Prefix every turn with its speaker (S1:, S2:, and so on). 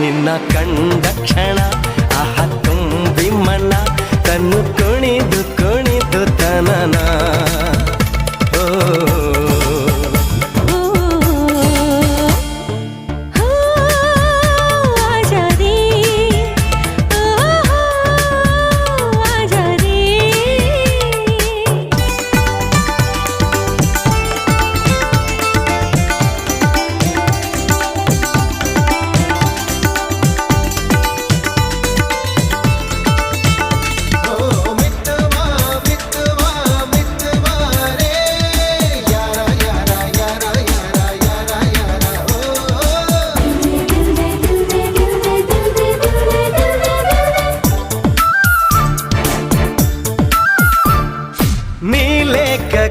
S1: ನಿನ್ನ ಕಂಡ ಕ್ಷಣ. నీ లేక